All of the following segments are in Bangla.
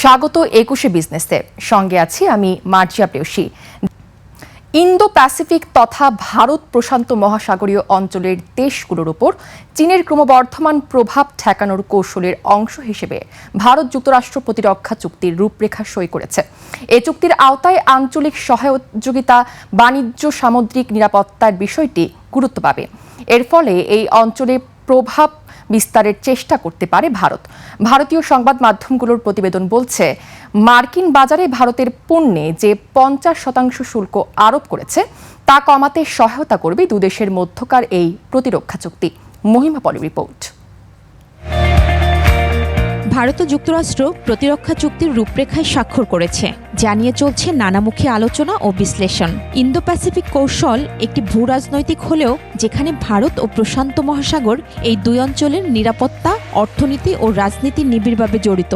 স্বাগত একুশে বিজনেসে। সঙ্গে আছি আমি মার্জিয়া প্রেয়সী। ইন্দো প্যাসিফিক তথা ভারত প্রশান্ত মহাসাগরীয় অঞ্চলের দেশগুলোর উপর চীনের ক্রমবর্ধমান প্রভাব ঠেকানোর কৌশলের অংশ হিসেবে ভারত যুক্তরাষ্ট্র প্রতিরক্ষা চুক্তির রূপরেখা সই করেছে। এ চুক্তির আওতায় আঞ্চলিক সহযোগিতা, বাণিজ্য, সামুদ্রিক নিরাপত্তার বিষয়টি গুরুত্ব পাবে। এর ফলে এই অঞ্চলে প্রভাব বিস্তারের চেষ্টা করতে পারে ভারত। ভারতীয় সংবাদ মাধ্যমগুলোর প্রতিবেদন বলছে, মার্কিন বাজারে ভারতের পণ্যে যে পঞ্চাশ শতাংশ শুল্ক আরোপ করেছে, তা কমাতে সহায়তা করবে দুদেশের মধ্যকার এই প্রতিরক্ষা চুক্তি। মহিমা পরের রিপোর্ট। ভারত ও যুক্তরাষ্ট্র প্রতিরক্ষা চুক্তির রূপরেখায় স্বাক্ষর করেছে জানিয়ে চলছে নানামুখী আলোচনা ও বিশ্লেষণ। ইন্দো প্যাসিফিক কৌশল একটি ভূ রাজনৈতিক হলেও যেখানে ভারত ও প্রশান্ত মহাসাগর এই দুই অঞ্চলের নিরাপত্তা, অর্থনীতি ও রাজনীতি নিবিড়ভাবে জড়িত।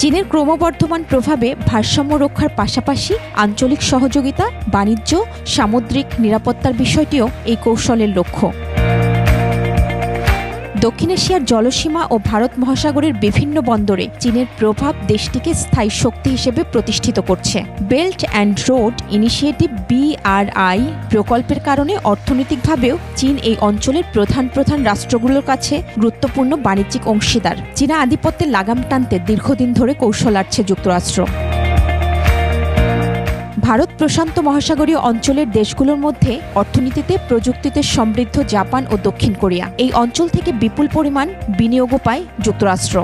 চীনের ক্রমবর্ধমান প্রভাবে ভারসাম্য রক্ষার পাশাপাশি আঞ্চলিক সহযোগিতা, বাণিজ্য, সামুদ্রিক নিরাপত্তার বিষয়টিও এই কৌশলের লক্ষ্য। দক্ষিণ এশিয়ার জলসীমা ও ভারত মহাসাগরের বিভিন্ন বন্দরে চীনের প্রভাব দেশটিকে স্থায়ী শক্তি হিসেবে প্রতিষ্ঠিত করছে। Belt and road initiative BRI প্রকল্পের কারণে অর্থনৈতিকভাবেও চীন এই অঞ্চলের প্রধান প্রধান রাষ্ট্রগুলোর কাছে গুরুত্বপূর্ণ বাণিজ্যিক অংশীদার। চীনা আধিপত্যের লাগাম টানতে দীর্ঘদিন ধরে কৌশল আটছে যুক্তরাষ্ট্র। ভারত প্রশান্ত মহাসাগরীয় অঞ্চলের দেশগুলোর মধ্যে অর্থনীতিতে প্রযুক্তিতে সমৃদ্ধ জাপান ও দক্ষিণ কোরিয়া। এই অঞ্চল থেকে বিপুল পরিমাণ বিনিয়োগও পায় যুক্তরাষ্ট্র।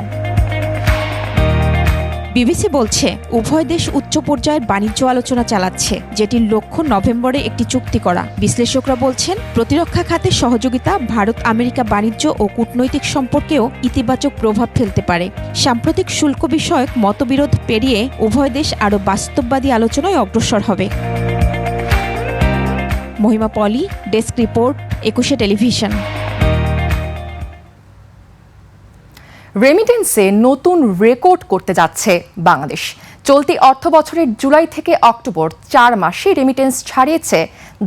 বিবিসি বলছে, উভয় দেশ উচ্চ পর্যায়ের বাণিজ্য আলোচনা চালাচ্ছে, যেটির লক্ষ্য নভেম্বরে একটি চুক্তি করা। বিশ্লেষকরা বলছেন, প্রতিরক্ষা খাতে সহযোগিতা ভারত, আমেরিকা বাণিজ্য ও কূটনৈতিক সম্পর্কেও ইতিবাচক প্রভাব ফেলতে পারে। সাম্প্রতিক শুল্ক বিষয়ক মতবিরোধ পেরিয়ে উভয় দেশ আরও বাস্তববাদী আলোচনায় অগ্রসর হবে। Mahima Poli, desk report, Ekushey television. রেমিটেন্সে নতুন রেকর্ড করতে যাচ্ছে বাংলাদেশ। চলতি অর্থ বছরের জুলাই থেকে অক্টোবর চার মাসে রেমিটেন্স ছাড়িয়েছে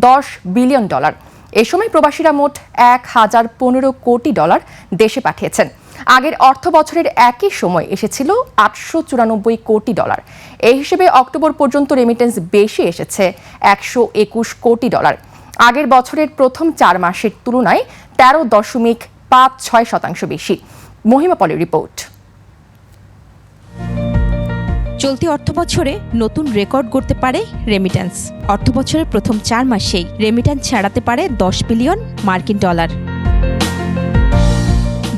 দশ বিলিয়ন ডলার এ সময় প্রবাসীরা মোট এক হাজার পনেরো কোটি ডলার দেশে পাঠিয়েছেন। আগের অর্থ বছরের একই সময় এসেছিল আটশো চুরানব্বই কোটি ডলার এই হিসেবে অক্টোবর পর্যন্ত রেমিটেন্স বেশি এসেছে একশো একুশ কোটি ডলার আগের বছরের প্রথম চার মাসের তুলনায় তেরো দশমিক পাঁচ ছয় শতাংশ বেশি। মহিমা পলের রিপোর্ট। চলতি অর্থবছরে নতুন রেকর্ড করতে পারে রেমিট্যান্স অর্থবছরের প্রথম চার মাসেই রেমিট্যান্স ছাড়াতে পারে দশ বিলিয়ন মার্কিন ডলার।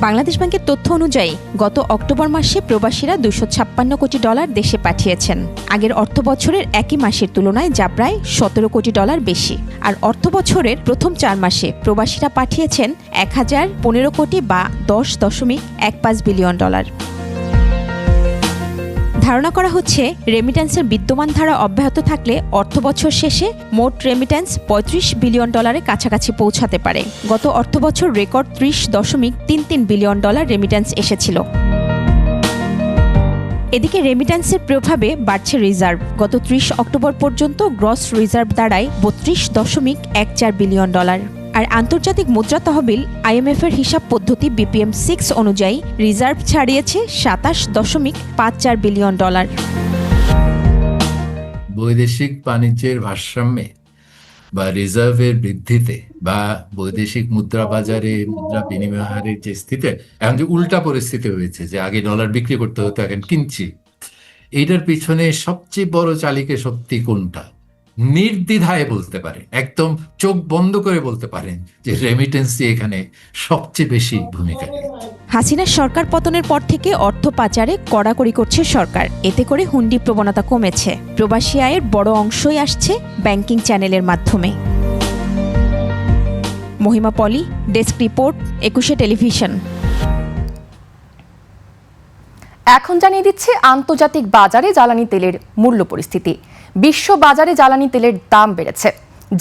বাংলাদেশ ব্যাংকের তথ্য অনুযায়ী, গত অক্টোবর মাসে প্রবাসীরা দুশো ছাপ্পান্ন কোটি ডলার দেশে পাঠিয়েছেন। আগের অর্থ বছরের একই মাসের তুলনায় যা প্রায় সতেরো কোটি ডলার বেশি। আর অর্থ বছরের প্রথম চার মাসে প্রবাসীরা পাঠিয়েছেন এক হাজার পনেরো কোটি বা দশ দশমিক এক পাঁচ বিলিয়ন ডলার। ধারণা করা হচ্ছে রেমিট্যান্সের বিদ্যমান ধারা অব্যাহত থাকলে অর্থবছর শেষে মোট রেমিট্যান্স পঁয়ত্রিশ বিলিয়ন ডলারের কাছাকাছি পৌঁছাতে পারে। গত অর্থবছর রেকর্ড ত্রিশ দশমিক তিন তিন বিলিয়ন ডলার রেমিট্যান্স এসেছিল। এদিকে রেমিট্যান্সের প্রভাবে বাড়ছে রিজার্ভ গত ত্রিশ অক্টোবর পর্যন্ত গ্রস রিজার্ভ দাঁড়ায় বত্রিশ দশমিক এক চার বিলিয়ন ডলার। আর আন্তর্জাতিক মুদ্রা তহবিল আইএমএফ এর হিসাব পদ্ধতি বিপিএম সিক্স অনুযায়ী রিজার্ভ ছাড়িয়েছে সাতাশ দশমিক পাঁচ চার বিলিয়ন ডলার। বৈদেশিক বাণিজ্যের ভারসাম্যে বা রিজার্ভের বৃদ্ধিতে বা বৈদেশিক মুদ্রা বাজারে মুদ্রা বিনিময় হারের যে স্থিতি, এখন যে উল্টা পরিস্থিতি হয়েছে, যে আগে ডলার বিক্রি করতে হতো, এখন কিনছি, এইটার পিছনে সবচেয়ে বড় চালিকা শক্তি কোনটা? নির্দ্বিধায় বলতে পারে একদম চোখ বন্ধ করে বলতে পারেন যে রেমিটেন্সি এখানে সবচেয়ে বেশি ভূমিকা হাসিনার সরকার পতনের পর থেকে অর্থ পাচারে কড়াকড়ি করছে সরকার। এতে করে হুন্ডি প্রবণতা কমেছে। প্রবাসী আয়ের বড় অংশই আসছে ব্যাংকিং চ্যানেলের মাধ্যমে। Mahima Poli desk report Ekushey television. এখন জানিয়ে দিচ্ছে আন্তর্জাতিক বাজারে জ্বালানি তেলের মূল্য পরিস্থিতি। বিশ্ব বাজারে জ্বালানি তেলের দাম বেড়েছে।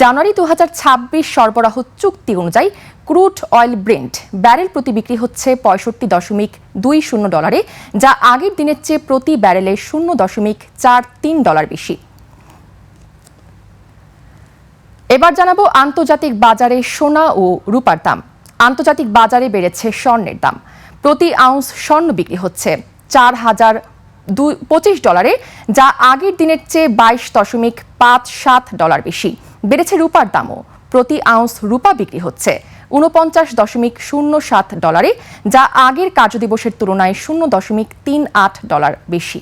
জানুয়ারি দু হাজার ছাব্বিশ সরবরাহ চুক্তি অনুযায়ী ক্রুড অয়েল ব্রেন্ট ব্যারেল প্রতি বিক্রি হচ্ছে পঁয়ষট্টি দশমিক দুই শূন্য ডলারে, যা আগের দিনের চেয়ে প্রতি ব্যারেলে শূন্য দশমিক চার তিন ডলার বেশি। এবার জানাব আন্তর্জাতিক বাজারে সোনা ও রূপার দাম। আন্তর্জাতিক বাজারে বেড়েছে স্বর্ণের দাম। প্রতি আউন্স স্বর্ণ বিক্রি হচ্ছে চার হাজার দুই পঁচিশ ডলারে, যা আগের দিনের চেয়ে বাইশ দশমিক পাঁচ সাত ডলার বেশি। বেড়েছে রূপার দামও। প্রতি আউন্স রূপা বিক্রি হচ্ছে। উনপঞ্চাশ দশমিক শূন্য সাত ডলারে, যা আগের কার্যদিবসের তুলনায় শূন্য দশমিক তিন আট ডলার বেশি।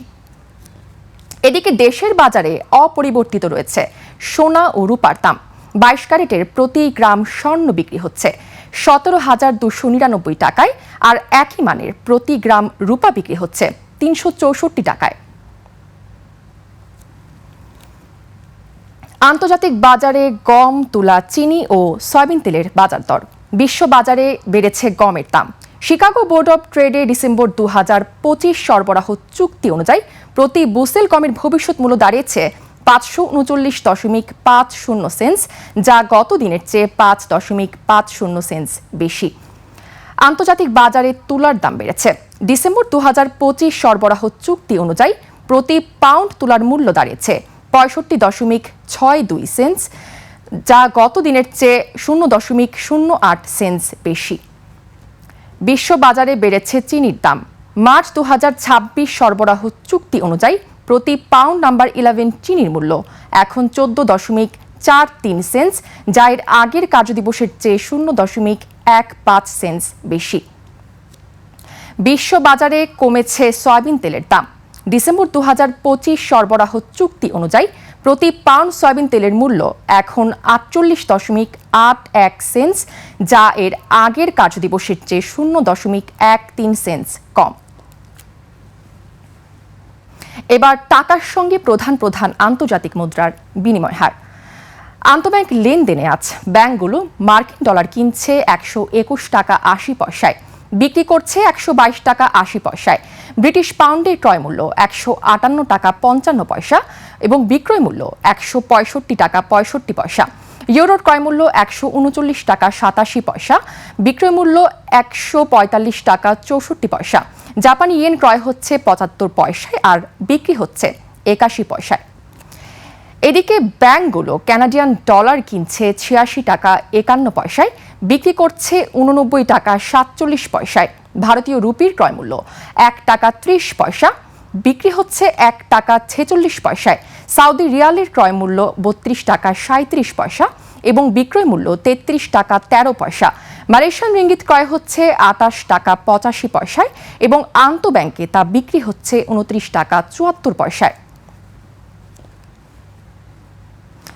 এদিকে দেশের বাজারে অপরিবর্তিত রয়েছে। সোনা ও রূপার দাম। বাইশ ক্যারেটের প্রতি গ্রাম স্বর্ণ বিক্রি হচ্ছে। সতেরো হাজার দুশো নিরানব্বই টাকায়, আর একই মানের প্রতি গ্রাম রূপা বিক্রি হচ্ছে। তিনশো চৌষট্টি টাকায়। আন্তর্জাতিক বাজারে গম, তুলা, চিনি ও সয়াবিন তেলের বাজার দর। বিশ্ব বাজারে বেড়েছে গমের দাম। শিকাগো বোর্ড অব ট্রেডে ডিসেম্বর দু হাজার পঁচিশ সরবরাহ চুক্তি অনুযায়ী প্রতি বুসেল গমের ভবিষ্যৎ মূল্য দাঁড়িয়েছে পাঁচশো উনচল্লিশ দশমিক পাঁচ শূন্য সেন্স যা গত দিনের চেয়ে পাঁচ দশমিক পাঁচ শূন্য সেন্স বেশি আন্তর্জাতিক বাজারে তুলার দাম বেড়েছে। ডিসেম্বর দু হাজার পঁচিশ সরবরাহ চুক্তি অনুযায়ী প্রতি পাউন্ড তুলার মূল্য দাঁড়িয়েছে পঁয়ষট্টি দশমিক ছয় দুই সেন্স যা গত দিনের চেয়ে শূন্য দশমিক শূন্য আট সেন্স বেশি। বিশ্ব বাজারে বেড়েছে চিনির দাম। মার্চ দু হাজার ছাব্বিশ সরবরাহ চুক্তি অনুযায়ী প্রতি পাউন্ড নাম্বার ইলেভেন চিনির মূল্য এখন চোদ্দ দশমিক চার তিন সেন্স যা এর আগের কার্যদিবসের চেয়ে শূন্য দশমিক এক পাঁচ সেন্স বেশি। বিশ্ব বাজারে কমেছে সয়াবিন তেলের দাম। ডিসেম্বর দু হাজার পঁচিশ সরবরাহ চুক্তি অনুযায়ী প্রতি পাউন্ড সয়াবিন তেলের মূল্য এখন আটচল্লিশ দশমিক আট এক সেন্স, যা এর আগের কার্যদিবসের চেয়ে শূন্য দশমিক এক তিন সেন্স কম। এবার টাকার সঙ্গে প্রধান প্রধান আন্তর্জাতিক মুদ্রার বিনিময় হার। আন্তঃব্যাংক লেনদেনে আজ ব্যাংকগুলো মার্কিন ডলার কিনছে একশো একুশ টাকা আশি পয়সায়, বিক্রি করছে একশো বাইশ টাকা আশি পয়সায়। ব্রিটিশ পাউন্ডের ক্রয় মূল্য একশো আটান্ন টাকা পঞ্চান্ন পয়সা এবং বিক্রয় মূল্য একশো পঁয়ষট্টি টাকা পঁয়ষট্টি পয়সা। ইউরোর ক্রয় মূল্য একশো উনচল্লিশ টাকা সাতাশি পয়সা, বিক্রয় মূল্য একশো পঁয়তাল্লিশ টাকা চৌষট্টি পয়সা। জাপানি ইয়েন ক্রয় হচ্ছে পঁচাত্তর পয়সায় আর বিক্রি হচ্ছে একাশি পয়সায়। এদিকে ব্যাংকগুলো কানাডিয়ান ডলার কিনছে ছিয়াশি টাকা একান্ন পয়সায়, বিক্রি করছে উননব্বই টাকা সাতচল্লিশ পয়সায়, ভারতীয় রুপির ক্রয়মূল্য এক টাকা ত্রিশ পয়সা, বিক্রি হচ্ছে এক টাকা ছেচল্লিশ পয়সায়, সাউদি রিয়ালের ক্রয়মূল্য বত্রিশ টাকা সাঁত্রিশ পয়সা এবং বিক্রয় মূল্য তেত্রিশ টাকা তেরো পয়সা। মালয়েশিয়ান রিঙ্গিত ক্রয় হচ্ছে আটাশ টাকা পঁচাশি পয়সায় এবং আন্তঃব্যাংকে তা বিক্রি হচ্ছে উনত্রিশ টাকা চুয়াত্তর পয়সায়।